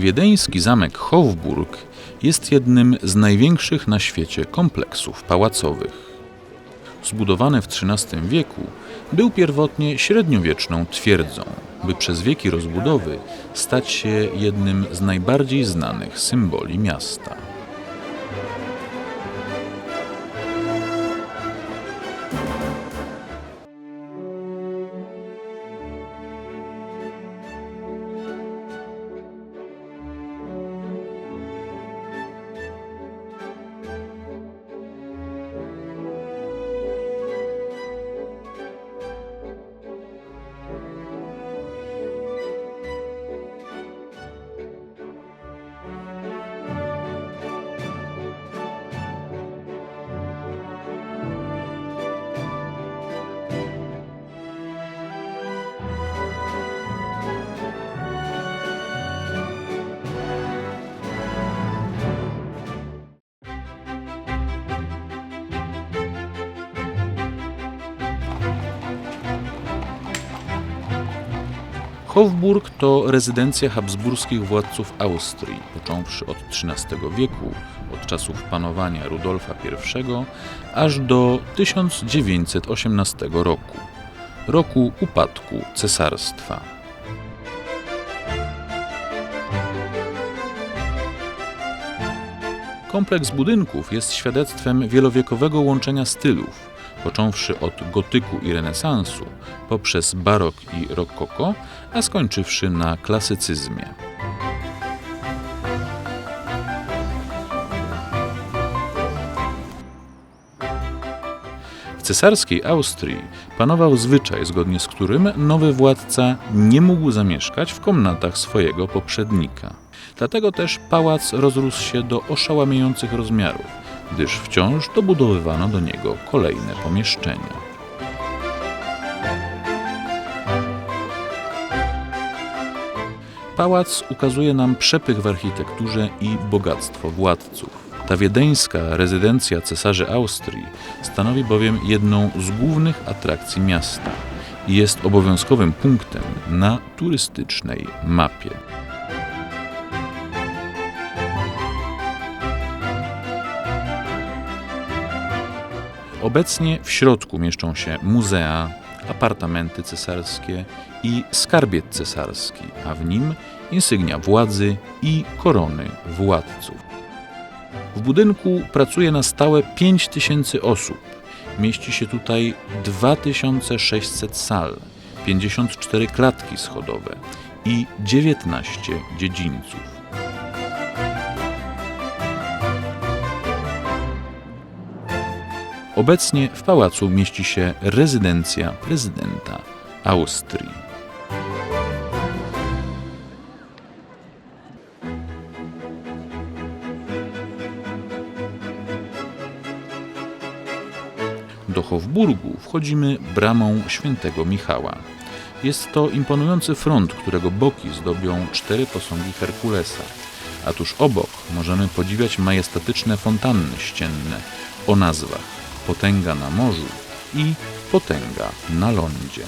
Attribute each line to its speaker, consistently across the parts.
Speaker 1: Wiedeński zamek Hofburg jest jednym z największych na świecie kompleksów pałacowych. Zbudowany w XIII wieku, był pierwotnie średniowieczną twierdzą, by przez wieki rozbudowy stać się jednym z najbardziej znanych symboli miasta. Hofburg to rezydencja habsburskich władców Austrii, począwszy od XIII wieku, od czasów panowania Rudolfa I, aż do 1918 roku, roku upadku cesarstwa. Kompleks budynków jest świadectwem wielowiekowego łączenia stylów, począwszy od gotyku i renesansu, poprzez barok i rokoko, a skończywszy na klasycyzmie. W cesarskiej Austrii panował zwyczaj, zgodnie z którym nowy władca nie mógł zamieszkać w komnatach swojego poprzednika. Dlatego też pałac rozrósł się do oszałamiających rozmiarów, gdyż wciąż dobudowywano do niego kolejne pomieszczenia. Pałac ukazuje nam przepych w architekturze i bogactwo władców. Ta wiedeńska rezydencja cesarzy Austrii stanowi bowiem jedną z głównych atrakcji miasta i jest obowiązkowym punktem na turystycznej mapie. Obecnie w środku mieszczą się muzea, apartamenty cesarskie i skarbiec cesarski, a w nim insygnia władzy i korony władców. W budynku pracuje na stałe 5000 osób. Mieści się tutaj 2600 sal, 54 klatki schodowe i 19 dziedzińców. Obecnie w pałacu mieści się rezydencja prezydenta Austrii. Do Hofburgu wchodzimy bramą świętego Michała. Jest to imponujący front, którego boki zdobią cztery posągi Herkulesa, a tuż obok możemy podziwiać majestatyczne fontanny ścienne o nazwach Potęga na morzu i Potęga na lądzie.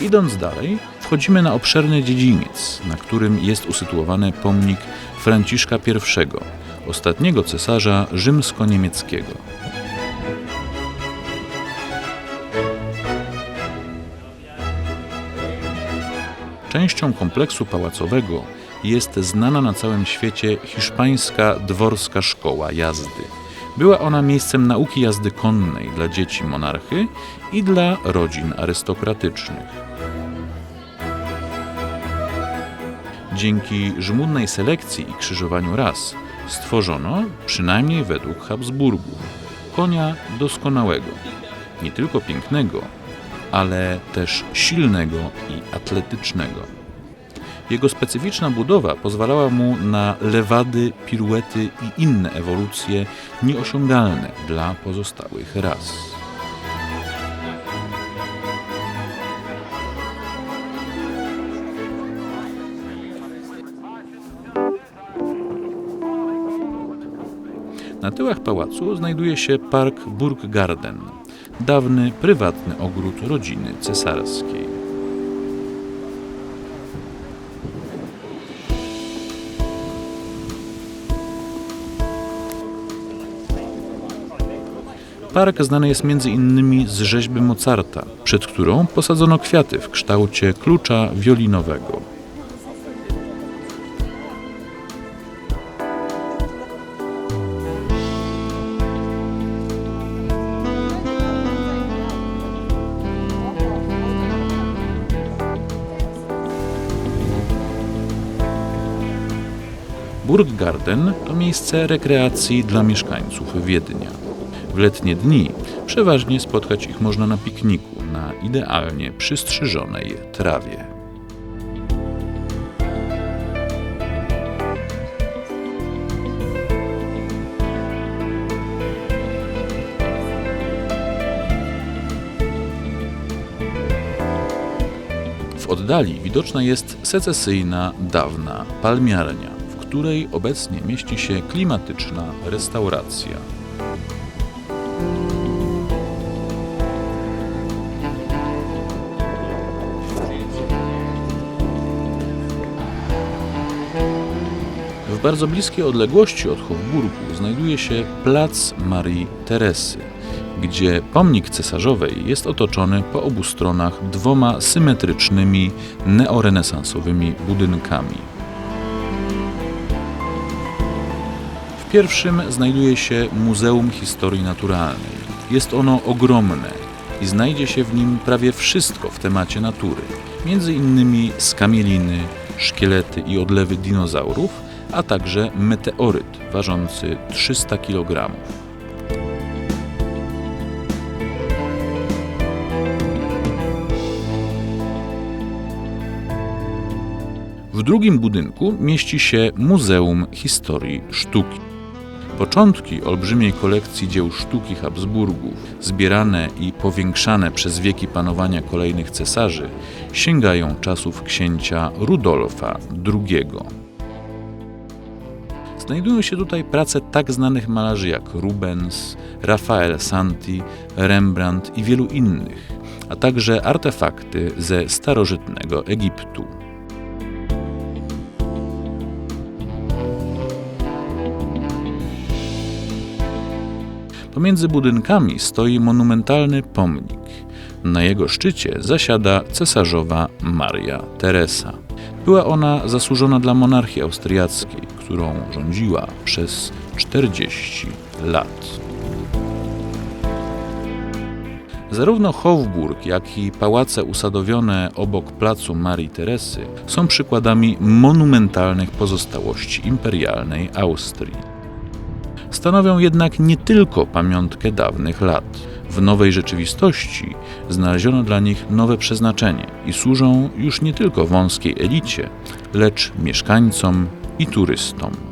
Speaker 1: Idąc dalej, wchodzimy na obszerny dziedziniec, na którym jest usytuowany pomnik Franciszka I, ostatniego cesarza rzymsko-niemieckiego. Częścią kompleksu pałacowego jest znana na całym świecie hiszpańska dworska szkoła jazdy. Była ona miejscem nauki jazdy konnej dla dzieci monarchy i dla rodzin arystokratycznych. Dzięki żmudnej selekcji i krzyżowaniu ras stworzono, przynajmniej według Habsburgów, konia doskonałego, nie tylko pięknego, ale też silnego i atletycznego. Jego specyficzna budowa pozwalała mu na lewady, piruety i inne ewolucje nieosiągalne dla pozostałych ras. Na tyłach pałacu znajduje się park Burggarten, dawny prywatny ogród rodziny cesarskiej. Park znany jest innymi z rzeźby Mozarta, przed którą posadzono kwiaty w kształcie klucza wiolinowego. Burggarten to miejsce rekreacji dla mieszkańców Wiednia. W letnie dni przeważnie spotkać ich można na pikniku na idealnie przystrzyżonej trawie. W oddali widoczna jest secesyjna, dawna palmiarnia, której obecnie mieści się klimatyczna restauracja. W bardzo bliskiej odległości od Hofburgu znajduje się plac Marii Teresy, gdzie pomnik cesarzowej jest otoczony po obu stronach dwoma symetrycznymi neorenesansowymi budynkami. Pierwszym znajduje się Muzeum Historii Naturalnej. Jest ono ogromne i znajdzie się w nim prawie wszystko w temacie natury, między innymi skamieliny, szkielety i odlewy dinozaurów, a także meteoryt ważący 300 kg. W drugim budynku mieści się Muzeum Historii Sztuki. Początki olbrzymiej kolekcji dzieł sztuki Habsburgów, zbierane i powiększane przez wieki panowania kolejnych cesarzy, sięgają czasów księcia Rudolfa II. Znajdują się tutaj prace tak znanych malarzy jak Rubens, Rafael Santi, Rembrandt i wielu innych, a także artefakty ze starożytnego Egiptu. Pomiędzy budynkami stoi monumentalny pomnik. Na jego szczycie zasiada cesarzowa Maria Teresa. Była ona zasłużona dla monarchii austriackiej, którą rządziła przez 40 lat. Zarówno Hofburg, jak i pałace usadowione obok placu Marii Teresy są przykładami monumentalnych pozostałości imperialnej Austrii stanowią jednak nie tylko pamiątkę dawnych lat. W nowej rzeczywistości znaleziono dla nich nowe przeznaczenie i służą już nie tylko wąskiej elicie, lecz mieszkańcom i turystom.